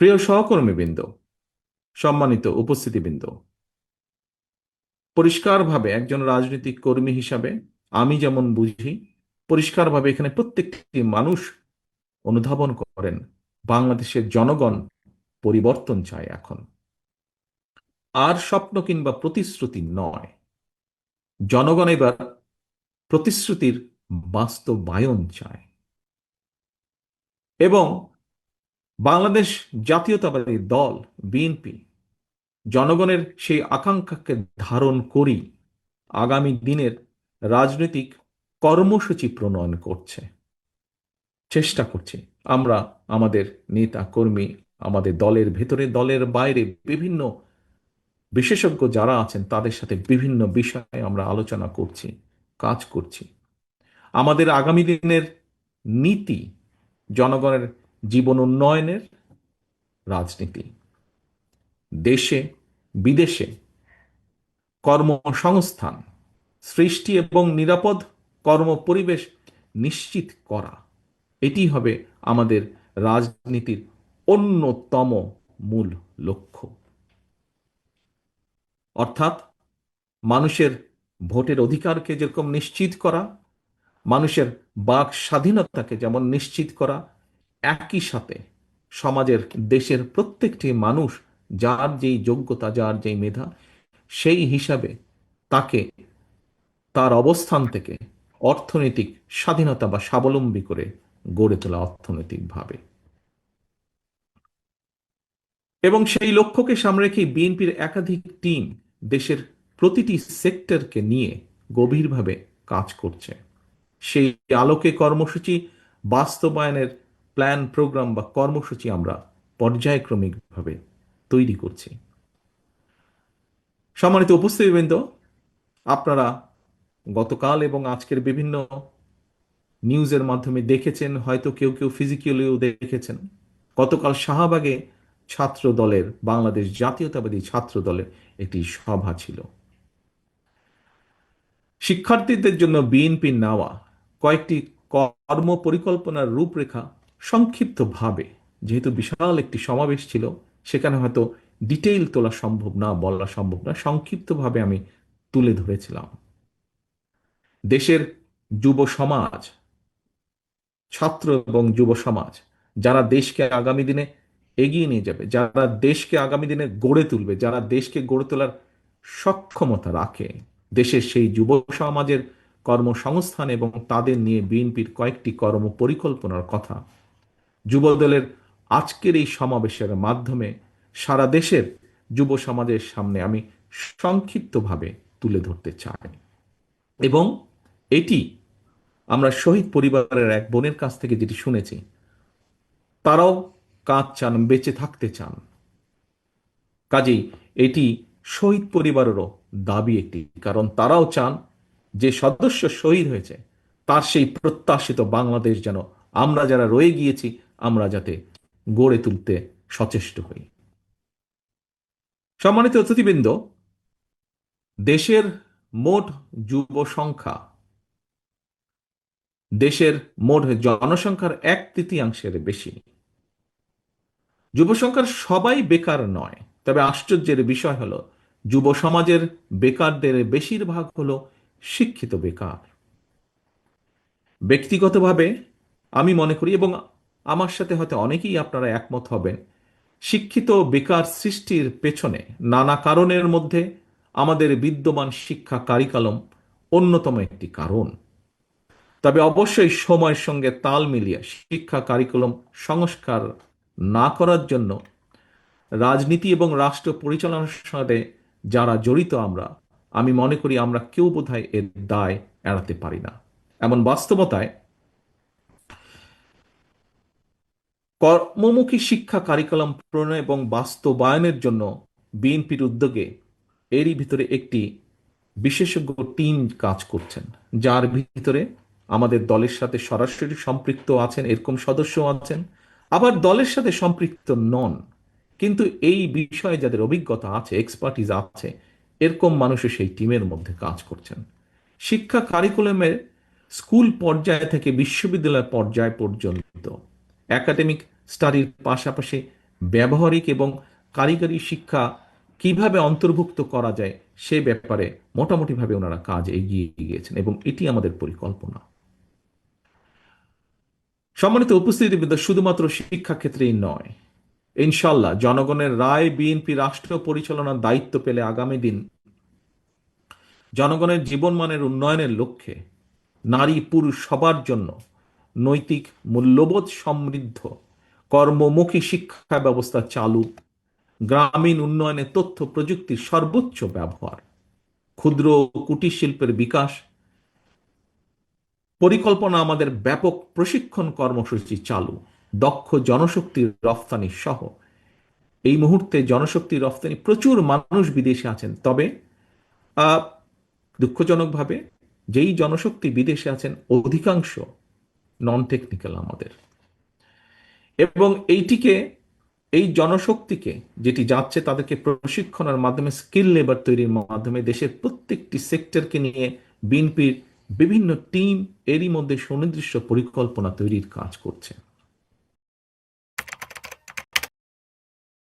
প্রিয় সহকর্মীবৃন্দ, সম্মানিত উপস্থিতিবৃন্দ, পরিষ্কারভাবে একজন রাজনৈতিক কর্মী হিসাবে আমি যেমন বুঝি, পরিষ্কারভাবে এখানে প্রত্যেকটি মানুষ অনুধাবন করেন, বাংলাদেশের জনগণ পরিবর্তন চায় এখন। আর স্বপ্ন কিংবা প্রতিশ্রুতি নয়। জনগণ এবার প্রতিশ্রুতির বাস্তবায়ন চায়। এবং বাংলাদেশ জাতীয়তাবাদী দল, বিএনপি, জনগণের সেই আকাঙ্ক্ষাকে ধারণ করি আগামী দিনের রাজনৈতিক কর্মসূচি প্রণয়ন করছে। চেষ্টা করছি। আমরা, আমাদের নেতা, কর্মী, আমাদের দলের ভেতরে, দলের বাইরে বিভিন্ন বিশেষজ্ঞ যারা আছেন, তাদের সাথে বিভিন্ন বিষয়ে আমরা আলোচনা করছি, কাজ করছি। আমাদের আগামী দিনের নীতি জনগণের জীবন উন্নয়নের রাজনীতি। দেশে, বিদেশে কর্মসংস্থান, সৃষ্টি এবং নিরাপদ কর্ম পরিবেশ নিশ্চিত করা, এটি হবে আমাদের রাজনীতির অন্যতম মূল লক্ষ্য। অর্থাৎ মানুষের ভোটের অধিকারকে যেরকম নিশ্চিত করা, মানুষের বাক স্বাধীনতাকে যেমন নিশ্চিত করা একই সাথে সমাজের, দেশের প্রত্যেকটি মানুষ যার যেই যোগ্যতা, যার যেই মেধা, সেই হিসাবে তাকে তার অবস্থান থেকে অর্থনৈতিক স্বাধীনতা বা স্বাবলম্বী করে গড়ে তোলা অর্থনৈতিকভাবে। এবং সেই লক্ষ্যকে সামনে রেখে বিএনপির একাধিক টিম দেশের প্রতিটি সেক্টরকে নিয়ে গভীরভাবে কাজ করছে। সেই আলোকে কর্মসূচি বাস্তবায়নের প্ল্যান, প্রোগ্রাম বা কর্মসূচি আমরা পর্যায়ক্রমিকভাবে তৈরি করছি। সম্মানিত উপস্থিতিবৃন্দ, আপনারা গতকাল এবং আজকের বিভিন্ন নিউজের মাধ্যমে দেখেছেন, হয়তো কেউ কেউ ফিজিক্যালিও দেখেছেন, গতকাল শাহবাগে ছাত্র দলের বাংলাদেশ জাতীয়তাবাদী ছাত্র দলের একটি সভা ছিল। শিক্ষার্থীদের জন্য বিএনপি নেওয়া কয়েকটি কর্ম পরিকল্পনার রূপরেখা সংক্ষিপ্তভাবে, যেহেতু বিশাল একটি সমাবেশ ছিল, সেখানে হয়তো ডিটেইল তোলা সম্ভব না, বলা সম্ভব না, সংক্ষিপ্তভাবে আমি তুলে ধরেছিলাম। দেশের যুব সমাজ, ছাত্র এবং যুব সমাজ, যারা দেশকে আগামী দিনে এগিয়ে নিয়ে যাবে, যারা দেশকে আগামী দিনে গড়ে তুলবে, যারা দেশকে গড়ে তোলার সক্ষমতা রাখে, দেশের সেই যুব সমাজের কর্মসংস্থান এবং তাদের নিয়ে বিএনপির কয়েকটি কর্ম পরিকল্পনার কথা যুবদলের আজকের এই সমাবেশের মাধ্যমে সারা দেশের যুব সমাজের সামনে আমি সংক্ষিপ্তভাবে তুলে ধরতে চাই। এবং এটি আমরা শহীদ পরিবারের এক বোনের কাছ থেকে যেটি শুনেছি, তারাও কাজ চান, বেঁচে থাকতে চান। কাজেই এটি শহীদ পরিবারেরও দাবি একটি, কারণ তারাও চান যে সদস্য শহীদ হয়েছে, তার সেই প্রত্যাশিত বাংলাদেশ যেন আমরা যারা রয়ে গিয়েছি আমরা যাতে গড়ে তুলতে সচেষ্ট হই। সম্মানিত অতিথিবৃন্দ, দেশের মোট যুব সংখ্যা, দেশের মোট জনসংখ্যার এক তৃতীয়াংশের বেশি। যুব সংখ্যার সবাই বেকার নয়, তবে আশ্চর্যের বিষয় হলো, যুব সমাজের বেকারদের বেশিরভাগ হলো শিক্ষিত বেকার। ব্যক্তিগতভাবে আমি মনে করি এবং আমার সাথে হয়তো অনেকেই আপনারা একমত হবেন। শিক্ষিত বেকার সৃষ্টির পেছনে নানা কারণের মধ্যে আমাদের বিদ্যমান শিক্ষা কারিকালম অন্যতম একটি কারণ। তবে অবশ্যই সময়ের সঙ্গে তাল মিলিয়ে শিক্ষা কারিকুলাম সংস্কার না করার জন্য রাজনীতি এবং রাষ্ট্র পরিচালনার সাথে যারা জড়িত আমরা, আমি মনে করি আমরা কেউ বোধহয় এর দায় এড়াতে পারি না। এমন বাস্তবতায় কর্মমুখী শিক্ষা কারিকুলাম প্রণয় এবং বাস্তবায়নের জন্য বিএনপির উদ্যোগে এরই ভিতরে একটি বিশেষজ্ঞ টিম কাজ করছেন। যার ভিতরে আমাদের দলের সাথে সরাসরি সম্পৃক্ত আছেন, এরকম সদস্য আছেন, আবার দলের সাথে সম্পৃক্ত নন। কিন্তু এই বিষয়ে যাদের অভিজ্ঞতা আছে এক্সপার্টিজ আছে, এরকম মানুষও সেই টিমের মধ্যে কাজ করছেন। শিক্ষা কারিকুলামের স্কুল পর্যায় থেকে বিশ্ববিদ্যালয় পর্যায় পর্যন্ত একাডেমিক স্টাডির পাশাপাশি ব্যবহারিক এবং কারিগরি শিক্ষা কীভাবে অন্তর্ভুক্ত করা যায়, সে ব্যাপারে মোটামুটিভাবে ওনারা কাজ এগিয়ে গিয়েছেন এবং এটি আমাদের পরিকল্পনা। সম্মানিত উপস্থিতিবৃন্দ, শুধুমাত্র শিক্ষা ক্ষেত্রেই নয় ইনশাল্লাহ জনগণের রায়, বিএনপি রাষ্ট্র পরিচালনার দায়িত্ব পেলে আগামী দিন জনগণের জীবনমানের উন্নয়নের লক্ষ্যে নারী পুরুষ সবার জন্য নৈতিক মূল্যবোধ সমৃদ্ধ, কর্মমুখী শিক্ষা ব্যবস্থা চালু, গ্রামীণ উন্নয়নে তথ্য প্রযুক্তির সর্বোচ্চ ব্যবহার, ক্ষুদ্র কুটির শিল্পের বিকাশ, পরিকল্পনা আমাদের ব্যাপক প্রশিক্ষণ কর্মসূচি চালু, দক্ষ জনশক্তির রফতানি সহ। এই মুহূর্তে জনশক্তির রফতানি প্রচুর মানুষ বিদেশে আছেন, তবে দুঃখজনকভাবে যেই জনশক্তি বিদেশে আছেন, অধিকাংশ নন টেকনিক্যাল আমাদের। এবং এইটিকে, এই জনশক্তিকে যেটি যাচ্ছে তাদেরকে প্রশিক্ষণের মাধ্যমে স্কিল লেবার তৈরির মাধ্যমে দেশের প্রত্যেকটি সেক্টরকে নিয়ে বিএনপির বিভিন্ন টিম এরই মধ্যে সুনির্দিষ্ট পরিকল্পনা তৈরির কাজ করছে।